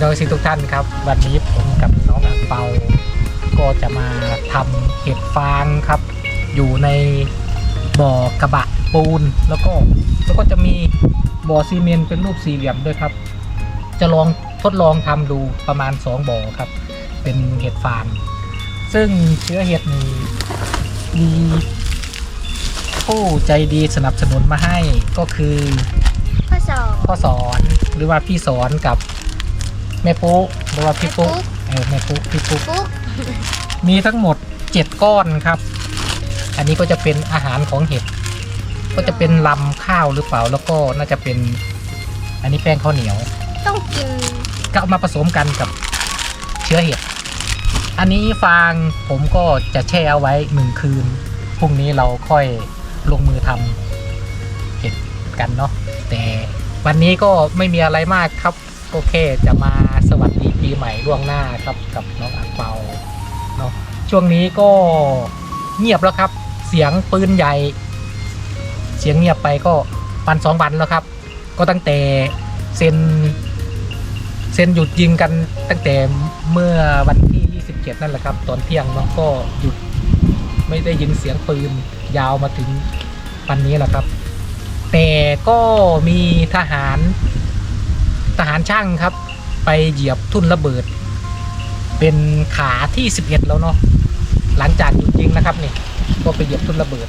พี่น้องสิทุกท่านครับ วันนี้ผมกับน้องอังเปา ก็จะมาทำเห็ดฟางครับ อยู่ในบ่อกระบะปูนแล้วก็แล้วก็จะมีบ่อซีเมนต์เป็นรูปสี่เหลี่ยมด้วยครับ จะลองทดลองทำดูประมาณ 2บ่อครับ เป็นเห็ดฟางซึ่งเชื้อเห็ดนี้มีผู้ใจดีสนับสนุนมาให้ก็คือข้อสองพ่อสอนหรือว่าพี่สอนกับ แม่ปุ๊หรือว่าพี่ปุ๊เออแม่ปุ๊พี่ปุ๊ปุ๊กมีทั้งหมด 7 ก้อนครับ อันนี้ก็จะเป็นอาหารของเห็ด ก็จะเป็นลำข้าวหรือเปล่า แล้วก็น่าจะเป็น อันนี้แป้งข้าวเหนียว ต้องกินก็เอามาผสมกันกับเชื้อเห็ด อันนี้ฟางผมก็จะแช่เอาไว้หนึ่งคืน พรุ่งนี้เราค่อยลงมือทำเห็ดกันเนาะ แต่วันนี้ก็ไม่มีอะไรมากครับ โอเคจะมาสวัสดีปีใหม่ล่วงหน้าครับกับน้องอังเปาเนาะช่วงนี้ก็เงียบแล้วครับ เสียงปืนใหญ่ เสียงเงียบไปก็วันสองวันแล้วครับ ก็ตั้งแต่เซ็นเซ็นหยุดยิงกันตั้งแต่เมื่อวันที่ 27 นั่นแหละครับ ตอนเที่ยงเนาะก็หยุดไม่ได้ยินเสียงปืนยาวมาถึงวันนี้แหละครับ แต่ก็มีทหาร ทหารช่างครับ ไปเหยียบทุ่นระเบิด เป็นขาที่ 11 แล้วเนาะหลังจากหยุดยิงนะครับนี่ก็ไปเหยียบทุ่นระเบิด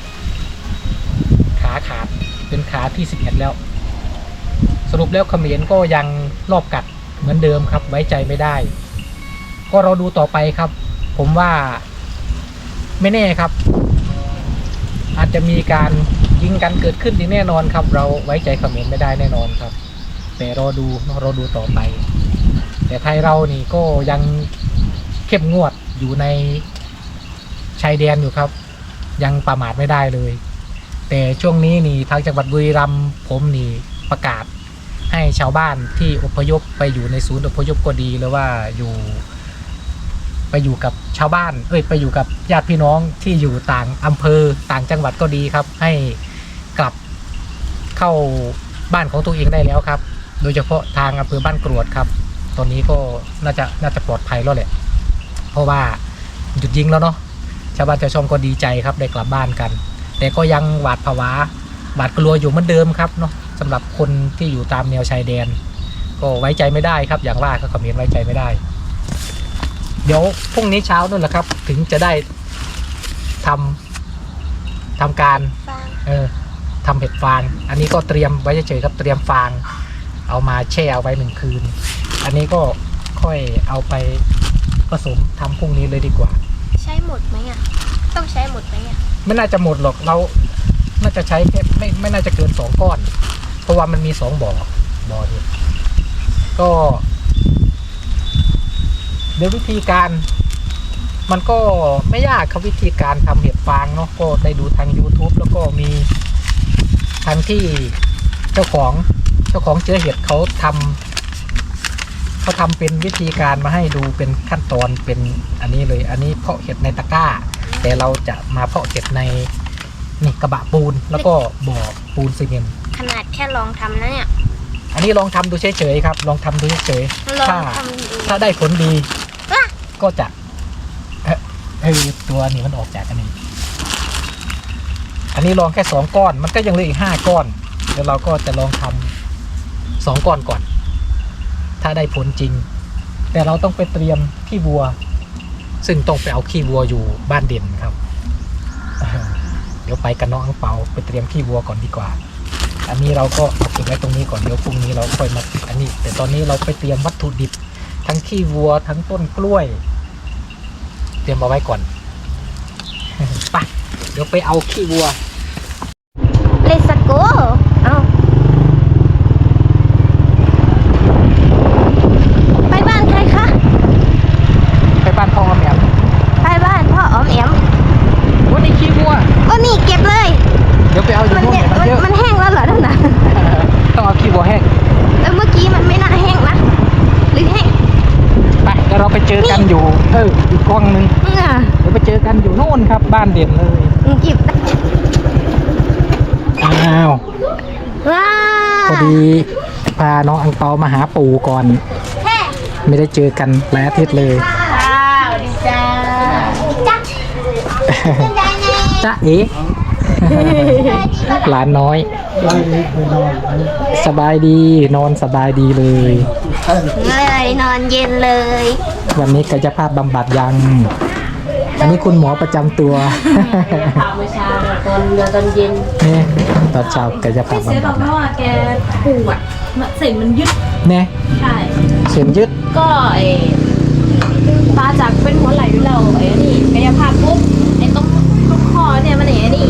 ขาขาดเป็นขาที่ 11 แล้ว สรุปแล้วเขมรก็ยังรอบกัดเหมือนเดิมครับ ไว้ใจไม่ได้ ก็เราดูต่อไปครับ ผมว่าไม่แน่ครับ อาจจะมีการยิงกันเกิดขึ้นอีกแน่นอนครับ เราไว้ใจเขมรไม่ได้แน่นอนครับ แต่รอดูเราดูต่อไป แต่ไทยเรานี่ก็ยังเข้มงวดอยู่ในชายแดนอยู่ครับ ยังประมาทไม่ได้เลย แต่ช่วงนี้นี่ทางจังหวัดบุรีรัมย์ผมนี่ประกาศให้ชาวบ้านที่อพยพไปอยู่ในศูนย์อพยพก็ดีหรือว่าอยู่ ไปอยู่กับชาวบ้าน เอ้ยไปอยู่กับญาติพี่น้องที่อยู่ต่างอำเภอต่างจังหวัดก็ดีครับ ให้กลับเข้าบ้านของตัวเองได้แล้วครับ โดยเฉพาะทางอำเภอบ้านกรวดครับ ตอนนี้ก็น่าจะน่าจะปลอดภัยแล้วแหละ เพราะว่าหยุดยิงแล้วเนาะ ชาวบ้านชาวช่องก็ดีใจครับได้กลับบ้านกัน แต่ก็ยังหวาดผวา หวาดกลัวอยู่เหมือนเดิมครับเนาะสำหรับคนที่อยู่ตามแนวชายแดน ก็ไว้ใจไม่ได้ครับ อย่างว่าก็คอมเขมนไว้ใจไม่ได้ เดี๋ยวพรุ่งนี้เช้านั่นแหละครับ ถึงจะได้ทำทำการฟางเออทำเห็ดฟาง อันนี้ก็เตรียมไว้เฉยๆครับ เตรียมฟาง เอามาแช่เอาไว้หนึ่งคืน อันนี้ก็ค่อยเอาไปผสมทำพรุ่งนี้เลยดีกว่า ใช้หมดไหมอะ ต้องใช้หมดไหมอะ ไม่น่าจะหมดหรอกเรา น่าจะใช้แค่ไม่ไม่น่าจะเกินสองก้อน เพราะว่ามันมีสองบ่อบ่อเดียวก็เดี๋ยววิธีการ มันก็ไม่ยากครับวิธีการทำเห็ดฟางเนาะก็ได้ดูทาง YouTube แล้วก็มีทางที่ เจ้าของเจ้าของเชื้อเห็ดเขาทำเขาทำเป็นวิธีการมาให้ดูเป็นขั้นตอนเป็นอันนี้เลย อันนี้เพาะเห็ดในตะกร้า แต่เราจะมาเพาะเห็ดในนี่กระบะปูนแล้วก็บ่อปูนซีเมนต์ขนาดแค่ลองทำนะเนี่ย อันนี้ลองทำดูเฉยๆครับ ลองทำดูเฉยลองถ้าทำดูๆถ้าได้ผลดีอะก็จะเอ่อเออตัวนี้มันออกจากอันนี้ อันนี้ลองแค่สองก้อน มันก็ยังเหลืออีกห้าก้อน เดี๋ยวเราก็จะลองทำสองก้อนก่อน ถ้าได้ผลจริง แต่เราต้องไปเตรียมขี้วัว ซึ่งต้องไปเอาขี้วัวอยู่บ้านเด่นครับ เดี๋ยวไปกันน้องอังเปาไปเตรียมขี้วัวก่อนดีกว่า อันนี้เราก็เอาเก็บไว้ตรงนี้ก่อนเดี๋ยวพรุ่งนี้เราค่อยมาอันนี้ แต่ตอนนี้เราไปเตรียมวัตถุดิบ ทั้งขี้วัวทั้งต้นกล้วย เตรียมมาไว้ก่อนไปเดี๋ยวไปเอาขี้วัวเลสโกเอาไปบ้านใครคะ ไปบ้านพ่อแม่ ไปบ้านพ่ออ๋อมแอม วันนี้ขี้วัว โอ้นี่เก็บเลย เดี๋ยวไปเอาอยู่มันนู่นเนี่ยเนี่ยมันเยอะมันมันแห้งแล้วเหรอท่านนะต้องเอาขี้วัวแห้งแล้วเมื่อกี้มันไม่น่าแห้งนะหรือแห้งไปกันอยู่เอออีกกล้องหนึงอะเดี๋ยวไปเจอกันอยู่โน่นครับ บ้านเด่นเลยหยิบอ้าวว้าพอดีพาน้องอังเปามาหาปู่ก่อนแฮ่ไม่ได้เจอกันหลายอาทิตย์เลยว้าวดีจ้าจ้าเป็นไงไงจ๊ะเอ๋ หลานน้อย สบายดีนอนสบายดีเลย เลยนอนเย็นเลย วันนี้กายภาพบำบัดยัง อันนี้คุณหมอประจำตัวถามเมื่อเช้าเนี่ยตอนเรือตอนเย็นนี่ตอนเช้ากายภาพเสียบำบบัอดกแม่ว่าแกปวดเส้นมันยึดเนี่ยใช่เข็มยึดก็ไอ้ตาจากเป็นหัวไหล่อยู่แล้วไอ้นี่กายภาพปุ๊บไอ้ตรงตรงคอเนี่ยมันไอ้นี่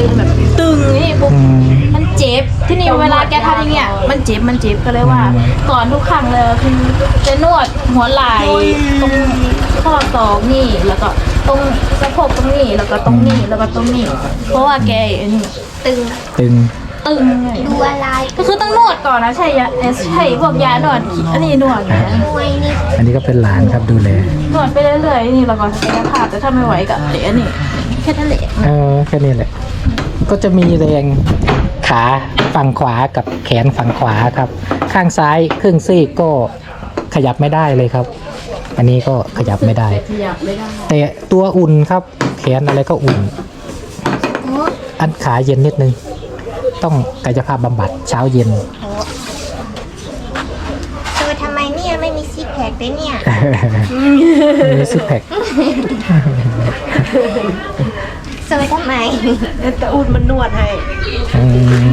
ตึงแบบตึงนี่ปุ๊บอืมมันเจ็บที่นี่เวลาแกทำอย่างเงี้ยมันเจ็บมันเจ็บก็เลยว่าอืมก่อนทุกครั้งเลยคือจะนวดหัวไหล่ตรงข้อศอกนี่แล้วก็ตรงสะโพกตรงนี้แล้วก็ตรงนี้แล้วก็ตรงนี้ เพราะว่าแกไอ้นี่ตึงตึงตึงไงดูอะไรก็คือต้องนวดก่อนนะใช่ยาเอ่อใช่พวกยานวดอันนี้นวดนะมวยนี่อันนี้ก็เป็นหลานครับดูแลนวดไปเรื่อยๆนี่เราก็กายภาพแต่ถ้าไม่ไหวก็เดี๋ยวอันนี้แค่นั้นแหละเออแค่นี้แหละ ก็จะมีแรงขาฝั่งขวากับแขนฝั่งขวาครับ ข้างซ้ายครึ่งซีกก็ขยับไม่ได้เลยครับ อันนี้ก็ขยับไม่ได้ ขยับไม่ได้แต่ตัวอุ่นครับแขนอะไรก็อุ่นโอ้อันขาเย็นนิดนึง ต้องกายภาพบำบัดเช้าเย็นตัวทำไมเนี่ยไม่มีซิกแพคเลยเนี่ย มีซิกแพค สวยทำไมแต่อุ่นมันนวดให้อืม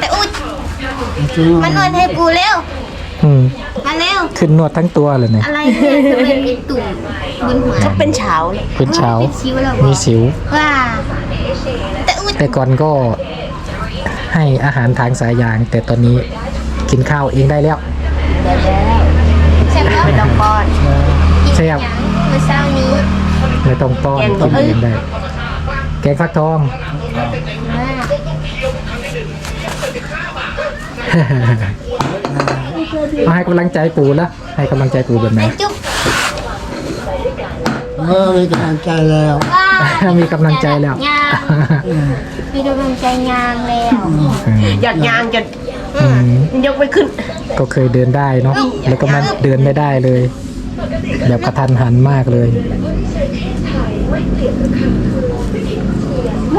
แต่อุดมานวดให้ปูเร็วอืมมาเร็วขึ้นนวดทั้งตัวเลยเนี่ยอะไรเนี่ยทำไมมีตุ่มบนหัวก็เป็นเช้าเลยเป็นเช้าเป็นชิวแล้วมีสิวว้าแต่อุดแต่ก่อนก็ให้อาหารทางสายยาง แต่ตอนนี้กินข้าวเองได้แล้วใช่ไหมไม่ต้องป้อนใช่ครับเมื่อเช้านี้ไม่ต้องป้อนกินเองได้ แกงฟักทองมาให้กำลังใจปู่แล้วให้กำลังใจปู่แบบไหนจุ๊บเออมีกำลังใจแล้วว้ามีกำลังใจแล้วยางมีกำลังใจยางแล้วอยากยางจะอืมยกไม่ขึ้น ก็เคยเดินได้เนาะแล้วก็มาเดินไม่ได้เลย แบบกระทันหันมากเลยเบิ่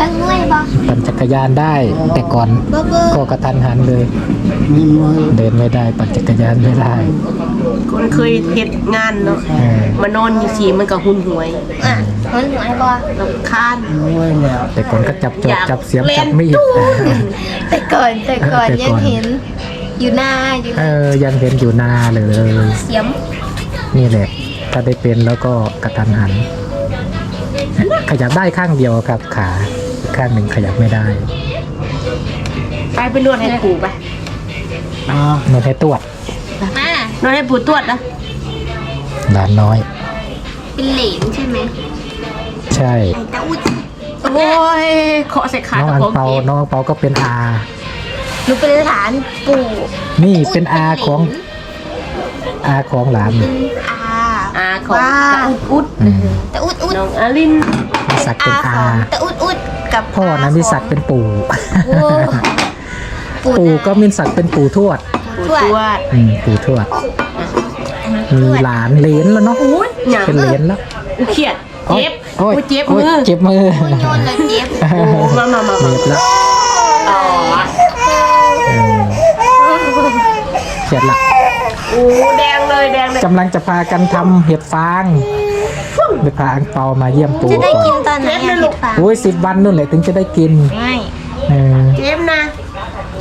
งมวยบ่ปั่นจักรยานได้ แต่ก่อนเบิ่งเบิ่งก็กระทันหันเลย มีมวยเดินไม่ได้ ปั่นจักรยานไม่ได้คนเคยเฮ็ดงานเนาะเออมานอนอยู่สีมันก็หุ่นหวยอะมันหวยบ่ลำคาญ มวยแล้วแต่ก่อนก็จับจอบอยากจับเสียมเล่นจับมีดแต่ก่อนแต่ก่อนแต่ก่อนยังเห็น อยู่หน้าอยู่เออยังเห็นอยู่นาเลย เสียมนี่แหละ ถ้าได้เป็นแล้วก็กระทันหัน ขยับได้ข้างเดียวครับขาอีก ข้างหนึ่งขยับไม่ได้ไปไปนวดให้ปู่ไปอ่านวดให้ตวดมานวดให้ปู่ตรวจนะหลานน้อย เป็นเหลนใช่ไหมใช่ไอ้ตาอุดโอ้ยเคาะใส่ขาน้องกับอังของเปาเก็บน้องอังเปาก็เป็นอาหนูเป็นหลานปู่นี่เป็นอาของ อาของหลานเป็นอาอาของว้าตาอุดอุดอืมตาอุดอุดน้องอาลิน มีศักดิ์เป็นอาของตาอุดอุดกับพ่อนะมีศักดิ์เป็นปู่ โอ้ปู่ปู่ก็มีศักดิ์เป็นปู่ทวดปู่ทวดตรวจอืมปู่ทวดมีหลานเหลนแล้วเนาะอุ้ยหยังเป็นเหลนแล้วอุเครียดเจ็บโอ้ยอุ้ยเจ็บโอ้มืยอเจ็บมือโอ้ยโยนเลยเจ็บโอ้มามามามาเจ็บแล้วอ๋อเออเจ็บละโอ้แดงเลยแดงเลยกำลังจะพากันทำเห็ดฟาง ไปพาอังเปามาเยี่ยมปู่จะได้ก่อนกินตอนไหนอะเห็ดฟางโอ้ยสิบวันนู่นแหละถึงจะได้กินไม่เออเจ็บนะ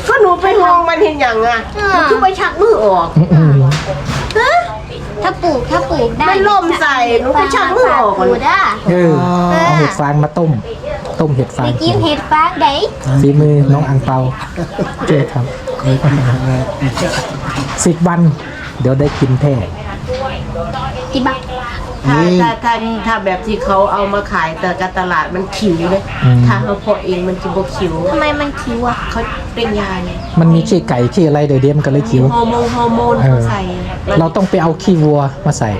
ก็หนูไปมองมันเห็นอย่างอะอ่ามัมันคือไปชักมือออกอืมถ้าปลูกถ้าปลูกได้มันล่มใส่หนูไปชักมือออก ปลูกได้เออเอาเห็ดฟางมาต้ม ต้มเห็ดฟาไปงกินเห็ดฟางได้ฝีมือน้องอังเปาเจ๊ครับสิบวัน เดี๋ยวได้กินแท้กี่บาท ถ้าถ้าถ้าถ้าแบบที่เขาเอามาขายแต่การตลาดมันขิวเลยถ้าเขาเพาะเองมันจะบกขิวทำไมมันคิวอะเขาเป็นยาไงมันมีขี้ไก่ขี้อะไรเดี๋ยวเดียวมนก็เลยคิวฮอร์โมนฮอร์โมนเออ เขาใส่เราต้องไปเอาขี้วัวมาใส่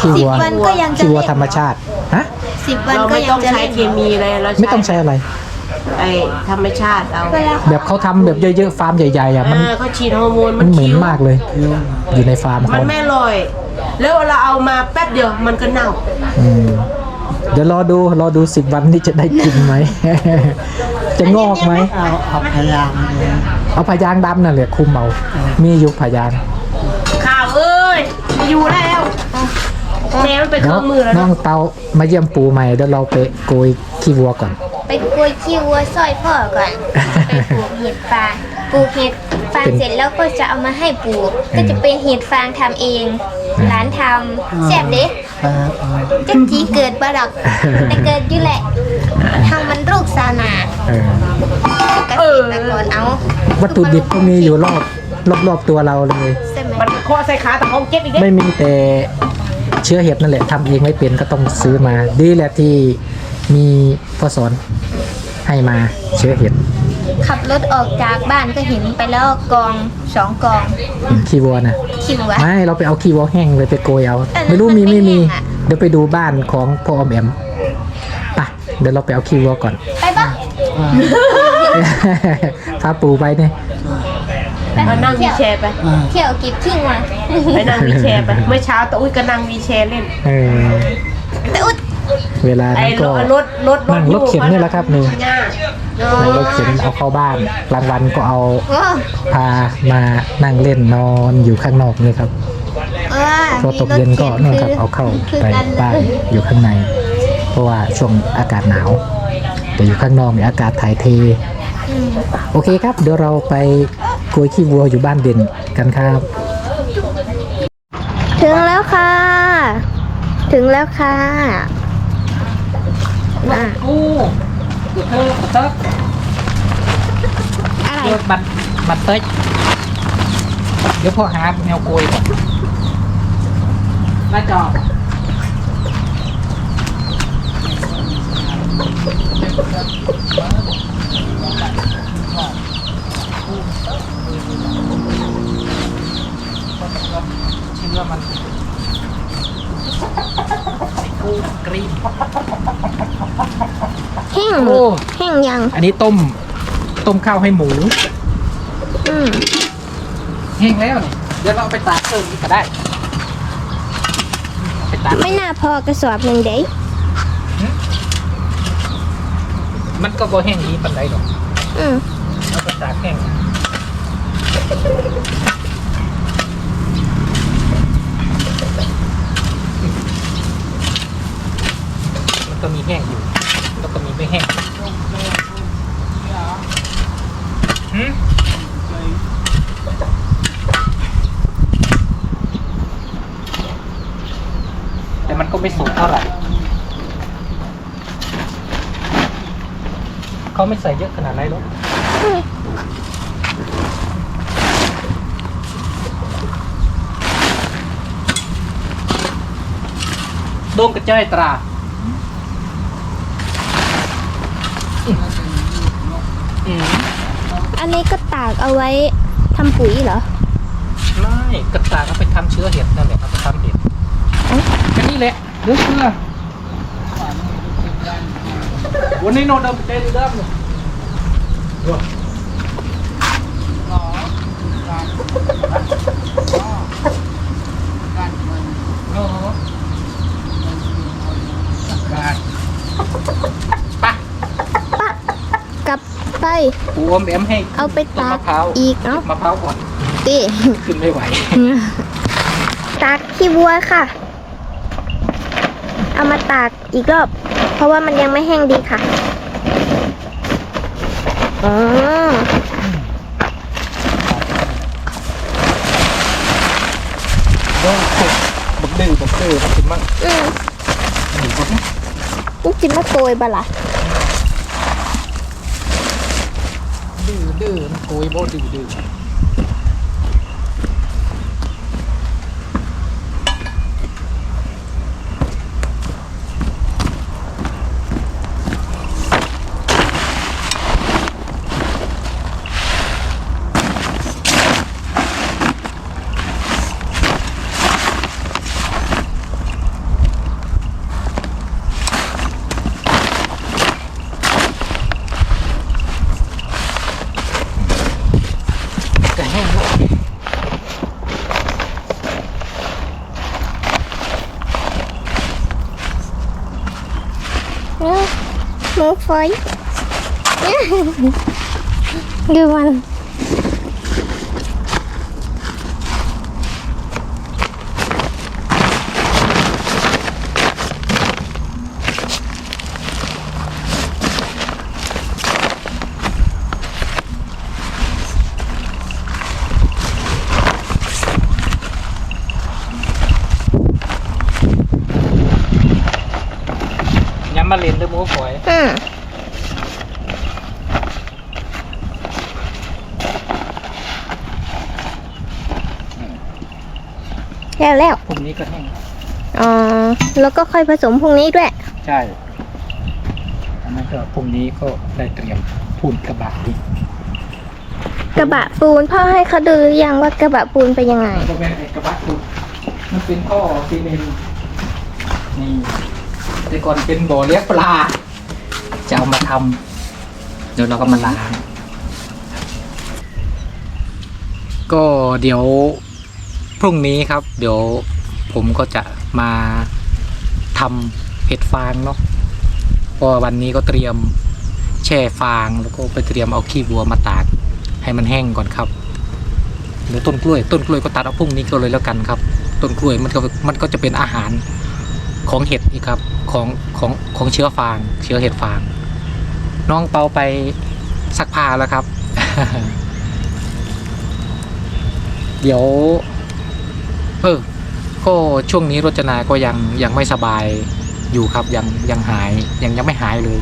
ขี้สิบวัววันก็ยังจะขี้วัวเล็กธรรมชาติฮะสิบวันเราก็ไม่ยัต้องงจะใช้เล็กเคมีเลยเราไม่ต้องใช้อะไร ไอ้ธรรมชาติเอาเวลาแบบเขาทำแบบเยอะๆฟาร์มใหญ่ๆอะมันเออเขาฉีดฮอร์โมนมันเหม็นคิ้วมากเลย อยู่ในฟาร์มมัเขานไม่อร่อย แล้วเราเอามาแป๊บเดียวมันก็เน่า อืมเดี๋ยวรอดูรอดูสิบวันนี่จะได้กินไหม จะงอกไหมเอาเอาพยายามเลยเอาพยางดำนั่นแหละคุมเอามีอยู่พยางข่าวเอ้ยไม่อยู่แล้วแม่มันไปเคเดี๋ยรื่วองมือแล้วน้องเตามาเยี่ยมปูใหม่เดี๋ยวเราไปโกยขี้วัวก่อน ไปกล้วยขี้วัวซอยพ่อก่อนไปปลูกเห็ดฟางปลูกเห็ดฟางเป็นเสร็จแล้วก็จะเอามาให้ปลูก ก็จะเป็นเห็ดฟางทำเองอืม ร้านทำแซ่บเด้ครับจักจีเกิดบ่ดอกแต่เกิดอยู่แหละทางมันลูกซานาเออเกษตรกรเอาวัตถุดิบก็มีอยู่รอบรอบรอบตัวเราเลย ใช่ไหมมันข้อใส่ขาแต่ของเจ็บอีกเด้ไม่มีแต่เชื้อเห็ดนั่นแหละทำเองไม่เป็นก็ต้องซื้อมา ดีแหละที่มีพ่อสอนให้มาเชื้อเห็ด ขับรถออกจากบ้านก็เห็นไปแล้วกองสองกองอืมขี้วัวนะคิวอะ ไม่เราไปเอาขี้วัวแห้งเลยไปโกยเอาแต่ไม่รู้มันมีไม่ไม่มีแห้งอะ เดี๋ยวไปดูบ้านของพ่ออมแอมไปเดี๋ยวเราไปเอาขี้วัวก่อน ไปปะพาปูไปเนี่ยมานั่งวีลแชร์ไป เที่ยวเก็บขี้มาไปนั่งวีลแชร์ไป เมื่อเช้าตะอุ้ยก็นั่งวีลแชร์เล่น เออแต่อุด เวลาไอ้นั้นรก็ถรถรถนั่งรถเข็นนี่แหละครับนี่ย่านั่งรถเข็นเอาเข้าบ้านกลางวันก็เอาโอ้พามานั่งเล่นนอนอยู่ข้างนอกนี่ครับ เออพอตกเย็นก็นู่นครับเอาเข้าคือไปกันบ้านเลยอยู่ข้างใน เพราะว่าช่วงอากาศหนาว แต่อยู่ข้างนอกเนี่ยอากาศถ่ายเทอืมโอเคครับ เดี๋ยวเราไปโกยขี้วัวอยู่บ้านเด่นกันครับ ถึงแล้วค่ะ ถึงแล้วค่ะ อะกูเธอเติร์อะไรเดี๋ยวบัตรบัตรเติร์เดี๋ยวพ่อหาแนวโกยก่อนหน้าจอชื่อว่ามันกูกรีน แห้งโอ้ แห้งยัง อันนี้ต้ม ต้มข้าวให้หมูอืมแห้งแล้วเนี่ยเดี๋ยวเราเอาไปตากเพิ่มอีกก็ได้เอาไปตากไม่น่าพอกระสอบหนึ่งเด้มันก็บ่แห้งดีปันใดหรอกอืมเอาไปตากแห้งมันก็มีแห้งอยู่แล้วก็มี ไม่แห้งหืมแต่มันก็ไม่สุกเท่าไหร่ เขาไม่ใส่เยอะขนาดไหนหรอกโดมกระจ้ยตรา อืมอันนี้ก็ตากเอาไว้ทำปุ๋ยเหรอ ไม่กระตากเอาไปทำเชื้อเห็ดนั่นแหละเอาไปทำเห็ดเอ๊ะแค่นี้แหละเรื่องเชื่อวันนี้โนเดิมเต้นเดิมเลยดูโอ้โหการไป กลับไป ปู อมแอมให้เอาไปต้นตากมะพร้าวอีกเอ้ามะพร้าวก่อนตีขึ้นไม่ไหวตากขี้วัวค่ะ เอามาตากอีกรอบ เพราะว่ามันยังไม่แห้งดีค่ะอ๋อก็สุกบักดื้อบักดื้อมากินมั่งอืม หนีบักนะนี่กินแล้วโกยบะล่ะ ดื้อ ดื้อมัน โกยโบดื้อดื้อ องฝอย ดูมัน ย้ำมาเล่นด้วยหมูฝอย อืม แล้วแล้วพรุ่งนี้ก็แห้งอ๋อแล้วก็ค่อยผสมพรุ่งนี้ด้วย ใช่อันนั้นก็พรุ่งนี้ก็ได้เตรียมพูนกระบะอีกกระบะปูนพ่อให้เขาดูหรือยังว่ากระบะปูนเป็นยังไงก็เป็นไอ้กระบะปูนมันเป็นท่อซีเมนต์นี่แต่ก่อนเป็นบ่อเลี้ยงปลา จะเอามาทำเดี๋ยวเราก็มาล้างก็เดี๋ยว พรุ่งนี้ครับ เดี๋ยวผมก็จะมาทำเห็ดฟางเนาะเพราะว่าวันนี้ก็เตรียมแช่ฟางแล้วก็ไปเตรียมเอาขี้วัวมาตากให้มันแห้งก่อนครับเดี๋ยวต้นกล้วย ต้นกล้วยก็ตัดเอาพรุ่งนี้ก็เลยแล้วกันครับ ต้นกล้วยมันก็มันก็จะเป็นอาหารของเห็ดอีกครับของของของเชื้อฟาง เชื้อเห็ดฟาง น้องเปาไปซักผ้าแล้วครับ เดี๋ยว เออก็ช่วงนี้รจนาก็ยังยังไม่สบายอยู่ครับยังยังหายยังยังไม่หายเลย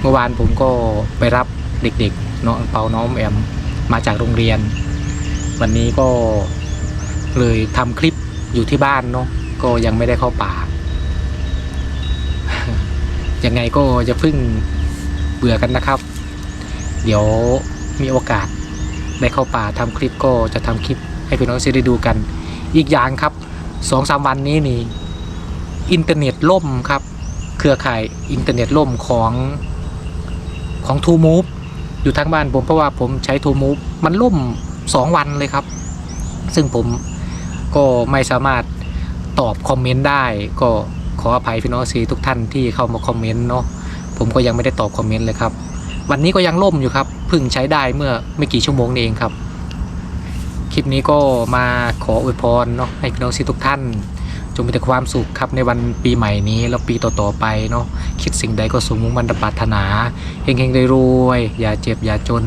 เมื่อวานผมก็ไปรับเด็กๆน้องเปาน้องแอมมาจากโรงเรียน วันนี้ก็เลยทำคลิปอยู่ที่บ้านเนาะก็ยังไม่ได้เข้าป่ายังไงก็จะพึ่งเบื่อกันนะครับ เดี๋ยวมีโอกาสได้เข้าป่าทำคลิปก็จะทำคลิปให้พี่น้องได้ดูกัน อีกอย่างครับสองสามวันนี้นี่อินเทอร์เน็ตล่มครับ เครือข่ายอินเทอร์เน็ตล่มของของทูมูฟอยู่ทางบ้านผมเพราะว่าผมใช้ทูมูฟมันล่มสองวันเลยครับ ซึ่งผมก็ไม่สามารถตอบคอมเมนต์ได้ ก็ขออภัยพี่น้องซีทุกท่านที่เข้ามาคอมเมนต์เนาะผมก็ยังไม่ได้ตอบคอมเมนต์เลยครับ วันนี้ก็ยังล่มอยู่ครับเพิ่งใช้ได้เมื่อไม่กี่ชั่วโมงนี้เองครับ ลิปนี้ก็มาขออวยพรเนาะให้พี่น้องซีทุกท่าน จงมีแต่ความสุขครับในวันปีใหม่นี้แล้วปีต่อๆไปเนาะคิดสิ่งใดก็สมมุ่งมั่นปรารถนาเฮงๆได้รวยๆอย่าเจ็บอย่าจน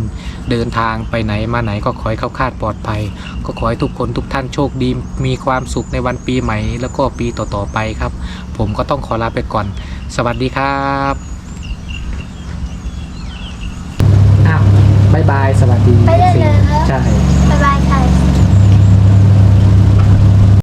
เดินทางไปไหนมาไหนก็ขอให้เข้าคาดปลอดภัย ก็ขอให้ทุกคนทุกท่านโชคดีมีความสุขในวันปีใหม่ แล้วก็ปีต่อๆไปครับ ผมก็ต้องขอลาไปก่อน สวัสดีครับอ้าวบายบายสวัสดีไปได้เลยครับ ใช่บ๊ายบาย